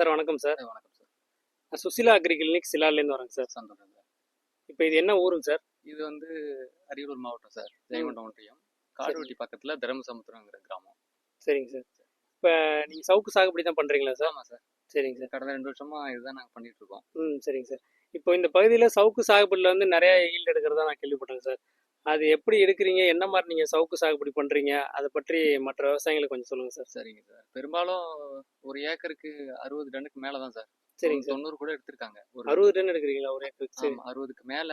Sir வணக்கம் sir. வணக்கம் sir. நான் சுசிலா அக்ரி கிளினிக் சிலாலேருந்து வரேங்க சார். சந்தோஷம் சார். இப்போ இது என்ன ஊருங்க சார்? இது வந்து அரியலூர் மாவட்டம் சார் ஜெயங்கொண்டம் ஒன்றியம் காடுவெட்டி பக்கத்துல தர்மசமுத்திரங்கிற கிராமம். சரிங்க சார். இப்போ நீங்கள் சவுக்கு சாகுபடி தான் பண்ணுறீங்களா சார்? ஆமா சார். சரிங்க சார். கடந்த ரெண்டு வருஷமா இதுதான் நாங்க பண்ணிட்டு இருக்கோம். ம் சரிங்க சார். இப்போ இந்த பகுதியில் சவுக்கு சாகுபடியில் வந்து நிறைய ஈல்டு எடுக்கிறதா நான் கேள்விப்பட்டேன் சார். அது எப்படி எடுக்கிறீங்க? என்ன மாதிரி நீங்கள் சவுக்கு சாகுபடி பண்ணுறீங்க அதை பற்றி மற்ற விவசாயிகளுக்கு கொஞ்சம் சொல்லுங்கள் சார். சரிங்க சார். பெரும்பாலும் ஒரு ஏக்கருக்கு அறுபது டன்னுக்கு மேல தான் சார். சரிங்க சார். தொண்ணூறு கூட எடுத்திருக்காங்க. ஒரு அறுபது டன் எடுக்கிறீங்களா? ஒரு ஏக்கருக்கு? சரி. அறுபதுக்கு மேல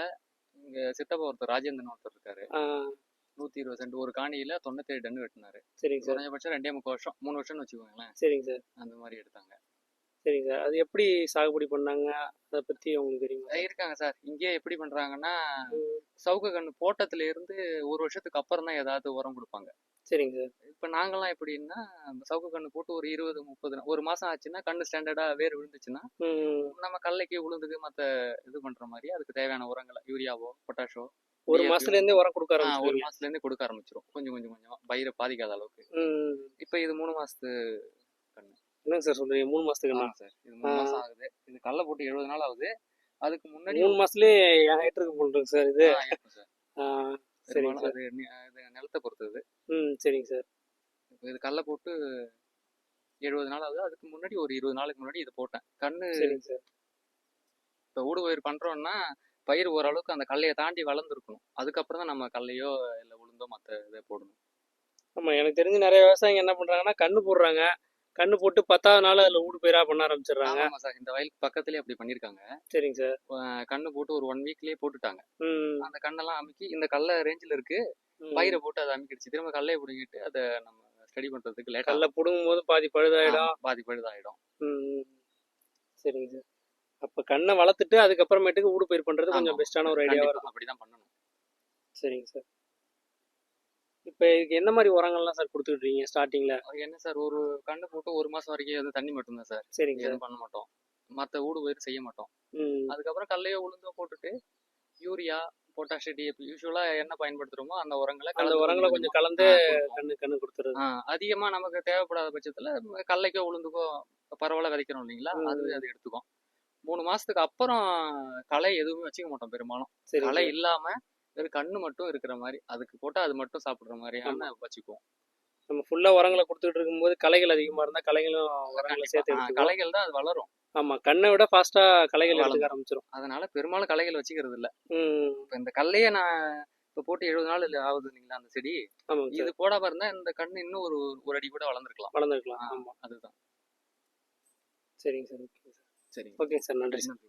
இங்க சித்தப்பா ஒருத்தர் ராஜேந்திரன் ஒருத்தர் இருக்காரு. நூத்தி இருபது சென்ட் ஒரு காணியில தொண்ணூத்தேழு டன் வெட்டினாரு. சரிங்க சார். குறைஞ்சபட்சம் ரெண்டே முக்கால் வருஷம் மூணு வருஷம்னு வச்சுக்கோங்களேன். சரிங்க சார். அந்த மாதிரி எடுத்தாங்க. சரிங்க சார் அது எப்படி சாகுபடி பண்ணாங்க? அதை பற்றி உங்களுக்கு தெரியுமா? இருக்காங்க சார். இங்கே எப்படி பண்றாங்கன்னா சவுக்கு கண்ணு போட்டத்துல இருந்து ஒரு வருஷத்துக்கு அப்புறம் தான் ஏதாவது உரம் கொடுப்பாங்க. சரிங்க சார். இப்ப நாங்கெல்லாம் எப்படின்னா சவுக்கு கண்ணு போட்டு ஒரு இருபது முப்பது ஒரு மாசம் ஆச்சுன்னா கண்ணு ஸ்டாண்டர்டா வேர் விழுந்துச்சுன்னா நம்ம கடலைக்கு உளுந்துக்கு மத்த இது பண்ற மாதிரி அதுக்கு தேவையான உரங்களை யூரியாவோ பொட்டாஷோ ஒரு மாசத்துல இருந்தே உரம் கொடுக்க ஒரு மாசத்துல இருந்தே கொடுக்க ஆரம்பிச்சிரும். கொஞ்சம் கொஞ்சம் கொஞ்சமா. பயிரை பாதிக்காத அளவுக்கு. இப்ப இது மூணு மாசத்து என்னங்க சார் சொல்றீங்க? மூணு மாசத்துக்கு ஆமா சார். இது மூணு. மாசம் ஆகுது. இது கடலை போட்டு எழுபது நாள் ஆகுது. அதுக்கு முன்னாடி மூணு மாசத்துலயே ஹைட்டுக்கு பண்றேங்க சார் இது. சரிங்க சார். இது நிலத்தை பொறுத்தது. ம் சரிங்க சார். இது கடலை போட்டு எழுபது நாள் ஆகுது. அதுக்கு முன்னாடி ஒரு இருபது நாளுக்கு முன்னாடி இது போட்டேன். கண்ணு சரிங்க சார். இப்போ ஊடு பயிர் பண்றோம்னா பயிர் ஓரளவுக்கு அந்த கடலையை தாண்டி வளர்ந்துருக்கணும். அதுக்கப்புறம் தான் நம்ம கடலையோ இல்லை உளுந்தோ மற்ற இதை போடணும். ஆமா எனக்கு தெரிஞ்சு நிறைய விவசாயிங்க என்ன பண்றாங்கன்னா கண்ணு போடுறாங்க. கண்ணு போட்டு பத்தாவது நாள் அதுல ஊடு பயிரா பண்ண ஆரம்பிச்சிடுறாங்க. ஆமாம் சார். இந்த வயலுக்கு பக்கத்துலேயே அப்படி பண்ணியிருக்காங்க. சரிங்க சார். அஹ் கண்ணு போட்டு ஒரு ஒன் வீக்லயே போட்டுட்டாங்க. ம். அந்த கண்ணெல்லாம் அமுக்கி இந்த கடலை ரேஞ்சில் இருக்கு. பயிரை போட்டு அதை அமுக்கிடுச்சு. திரும்ப கடலையை பிடிங்கிட்டு அதை நம்ம ஸ்டடி பண்றதுக்கு லேட்டாக கல்ல புடுங்கும் போது பாதி பழுதாயிடும் பாதி பழுதாயிடும். ம். சரிங்க சார். அப்ப கண்ணை வளர்த்துட்டு அதுக்கப்புறமேட்டுக்கு ஊடு பயிர் பண்றது கொஞ்சம் ஆமா. பெஸ்டான ஒரு ஐடியாவா இருக்கும். அப்படிதான் பண்ணணும். சரிங்க சார். இப்ப இதுக்கு என்ன மாதிரி உரங்கள்லாம் சார் கொடுத்துட்டு இருக்கீங்க என்ன சார் ஒரு கண்ணு போட்டு ஒரு மாசம் வரைக்கும் வந்து தண்ணி மட்டும்தான் சார் சரிங்க சார் எதுவும் பண்ண மாட்டோம். மற்ற ஊடு பயிர் செய்ய மாட்டோம். அதுக்கப்புறம் கடலையோ உளுந்தோ போட்டுட்டு யூரியா பொட்டாஷ் டிஏபி யூஸ்வலா என்ன பயன்படுத்துறோமோ அந்த உரங்களை அந்த கலந்து உரங்களை கொஞ்சம் கலந்து. கண்ணு கண்ணு கொடுத்துருது அதிகமா நமக்கு தேவைப்படாத பட்சத்துல கடலைக்கோ உளுந்துக்கோ பரவாயில்ல விதைக்கிறோம் இல்லைங்களா. அது அது எடுத்துக்கும். மூணு மாசத்துக்கு அப்புறம் களை எதுவுமே வச்சுக்க மாட்டோம் பெரும்பாலும். சரி களை இல்லாம வெறும் கண்ணு மட்டும் இருக்கிற மாதிரி அதுக்கு போட்டா அது மட்டும் சாப்பிடுற மாதிரியான வச்சுக்குவோம். நம்ம ஃபுல்லா உரங்களை கொடுத்துட்டு இருக்கும்போது களைகள் அதிகமா இருந்தா களைகளும் உரங்களை சேர்த்து களைகள் தான் அது வளரும். ஆமா கண்ணை விட ஃபாஸ்டா களைகள் வளரும். எடுத்துக்க ஆரம்பிச்சிடும் அதனால பெரும்பாலும் களைகள் வச்சுக்கிறது இல்ல. இப்ப இந்த கல்லையே நான் இப்ப போட்டு எழுபது நாள் இல்ல ஆகுது இல்லைங்களா அந்த செடி? இது போடாம இருந்தா இந்த கண்ணு இன்னும் ஒரு ஒரு அடி கூட வளர்ந்துருக்கலாம். வளர்ந்துருக்கலாம். ஆ, ஆமா. அதுதான். சரிங்க சார் ஓகே சார். சரி ஓகே சார் நன்றி சார்.